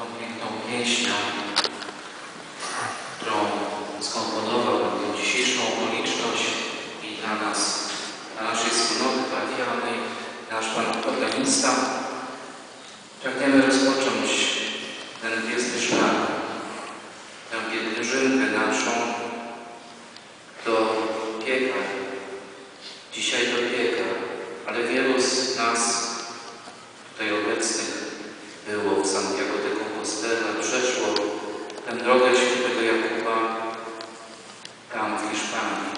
tą piękną pieśnią, którą skomponował tę dzisiejszą okoliczność i dla nas, dla naszej wspólnoty parafialnej, nasz Pan organista. Pragniemy rozpocząć ten wieczny szlak, tę pielgrzymkę naszą do piekar. Dzisiaj do piekar, ale wielu z nas tutaj obecnych było w Santiago de Compostela, przeszło tę drogę świętego Jakuba tam w Hiszpanii.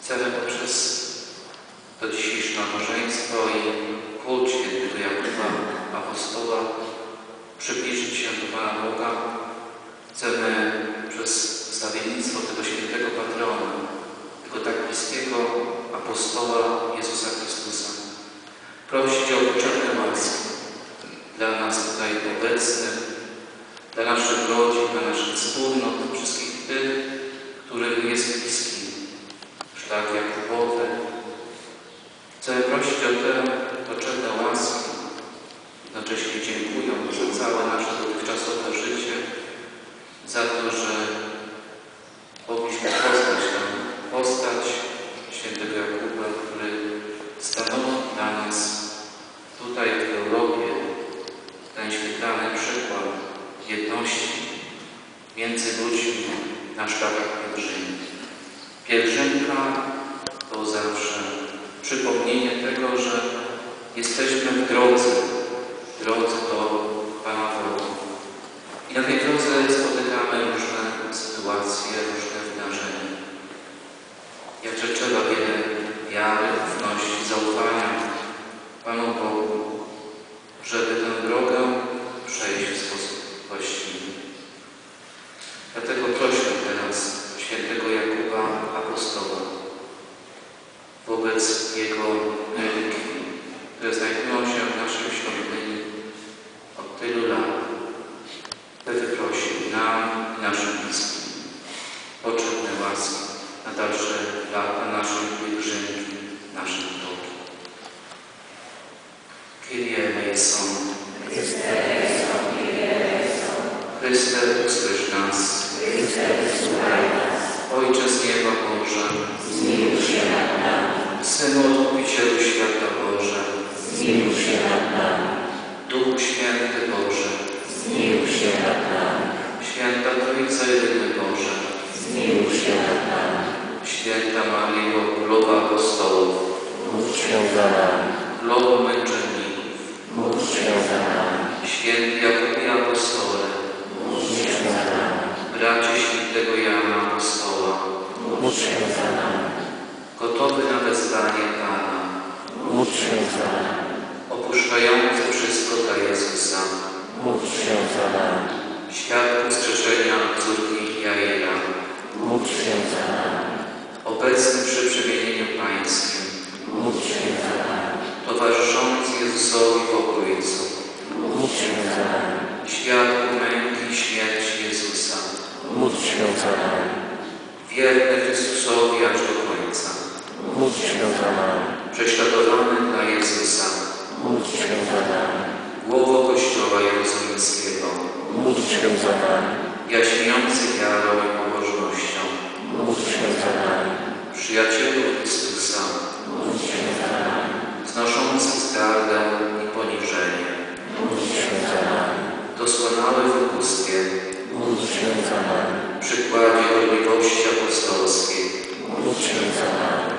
Chcemy poprzez to dzisiejsze nabożeństwo i kult świętego Jakuba, apostoła, przybliżyć się do Pana Boga. Chcemy przez stawiennictwo tego świętego patrona, tego tak bliskiego apostoła Jezusa Chrystusa, prosić o potrzebne łaski dla nas tutaj obecnych, dla naszych rodzin, dla naszych wspólnot, wszystkich tych, którym jest bliski szlak Jakubowy. Chcemy prosić o te potrzebne łaski, jednocześnie dziękując za całe nasze dotychczasowe życie, za to, że mogliśmy poznać tę postać świętego Jakuba, który stanowi dla nas tutaj w Europie ten świetlany przykład jedności między ludźmi na szlakach pielgrzymi. Pielgrzymka to zawsze przypomnienie tego, że jesteśmy w drodze, w drodze do Pana Boga. I na tej drodze spotykamy różne sytuacje, różne wydarzenia. Jakże trzeba wiele wiary, ufności, zaufania Panu Bogu, żeby tę drogę przejść w sposób właściwy. Dlatego proszę teraz świętego Jakuba Apostoła wobec jego relikwii, które znajdują się w naszym świątyni od tylu lat, by wyprosił nam i naszym bliskim potrzebne łaski na dalsze lata naszej pielgrzymki, naszych drogi. Kyrie eleison. Chryste, nas. Ojcze z nieba Boże. Synu Odkupicielu Boże. Duchu Święty Boże. Święta Trójca Jedyny Boże. Święta Maryjo, Królowa Apostołów. Módl się za nami, Królowo Męczenników. módl się za nami, Święty Jakubie Apostole. módl się za nami, Bracie Świętego Jana Apostoła. módl się za nami, Gotowy na wezwanie Pana. módl się za nami, Opuszczający wszystko dla Jezusa. módl się za nami, Świadku wskrzeszenia córki Jaira. módl się za nami, Obecny przy przemienieniu Pańskim. módl się za nami, Towarzyszący Jezusowi w obrójcu. módl się za nami, Świadku męki i śmierci Jezusa. módl się za nami, Wierny Chrystusowi aż do końca. módl się za nami, Prześladowany dla Jezusa. módl się za nami, Głowo Kościoła Jerozolimskiego. módl się za nami, Jaśniejący wiarą i pobożnością. módl się za nami, Przyjacielu za nami, Znoszący zdradę i poniżenie. Doskonały w ubóstwie. Przykładzie apostolskiej. się za nami,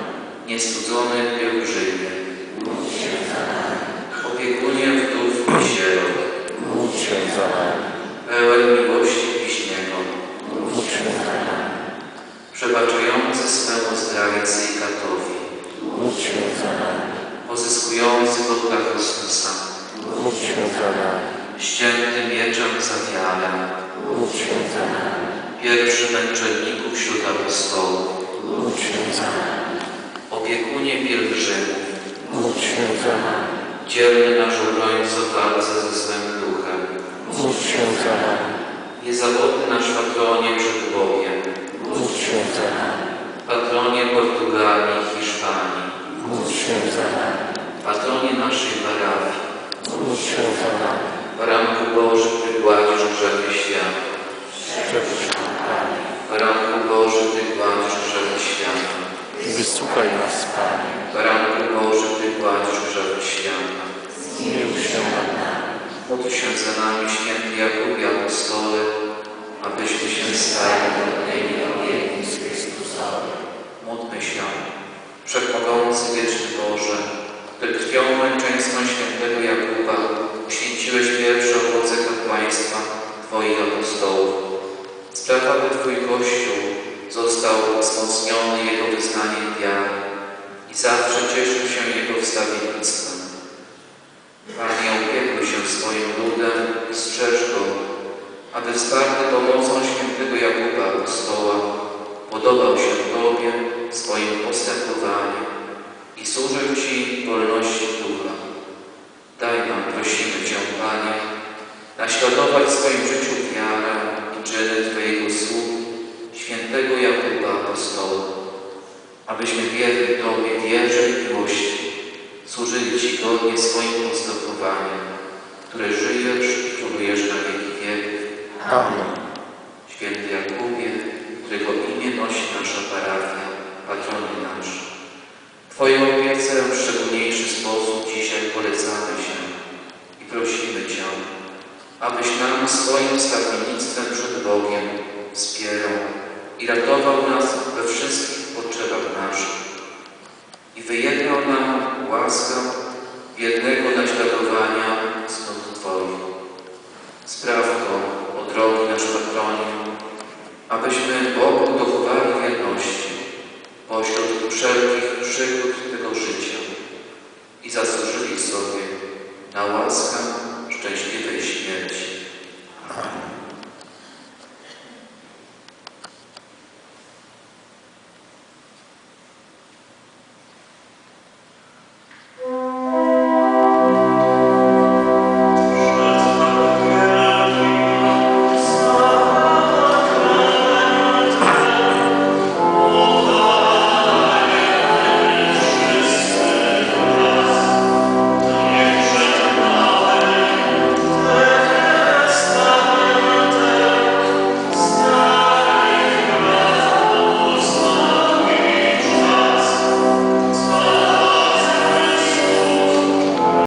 Niestudzony pielgrzymie. módl się za nami, Opiekunie wdów i sierot. módl się za nami, Pełen miłości bliźniego. módl się za nami, Przebaczający swemu zdrajcy i katowi. módl się za nami, Pozyskujący dla Chrystusa. módl się za nami, Ścięty mieczem za wiarę. módl się za nami, Pierwszy męczenników wśród apostołów. módl się za nami, Opiekunie pielgrzymów. módl się za nami, Dzielny nasz obrońco w walce ze złym duchem. módl się za nami, Niezawodny nasz patronie przed Bogiem. Uspokój nas, Panie. Baranku Boży, Ty gładzisz grzechy świata. Zmiłuj się nad nami. Módl się za nami, święty Jakub i apostoły, abyśmy się stali godnymi obietnic Chrystusowi. Módlmy się, Wszechmogący Wieczny Boże, Ty krwią męczeństwa świętego Jakuba uświęciłeś pierwsze owoce kapłaństwa Twoich apostołów. Spraw, aby Twój Kościół został wzmocniony Jego wyznaniem wiary i zawsze cieszył się Jego wstawiennictwem. Panie, opiekuj się swoim ludem i strzeż go, aby wsparty pomocą świętego Jakuba Apostoła podobał się Tobie swoim postępowaniu i służył Ci wolności ducha. Daj nam, prosimy Cię, Panie, naśladować w swoim życiu wiarę i czyny Twojego sługi, świętego Jakuba Apostoła, abyśmy wierni Tobie wierze i miłości służyli Ci godnie swoim postępowaniem, które żyjesz i królujesz na wieki wieków. Amen. Święty Jakubie, którego imię nosi nasza parafia, patronie nasz. Twojej opiece w szczególniejszy sposób dzisiaj polecamy się i prosimy Cię, abyś nam swoim stawiennictwem przed Bogiem wspierał i ratował nas we wszystkich potrzebach naszych i wyjednał nam łaskę wiernego naśladowania snów Twoich. Spraw to, o drogi nasz patronie, abyśmy Bogu dochowali wierności pośród wszelkich przygód tego życia i zasłużyli sobie na łaskę szczęśliwej śmierci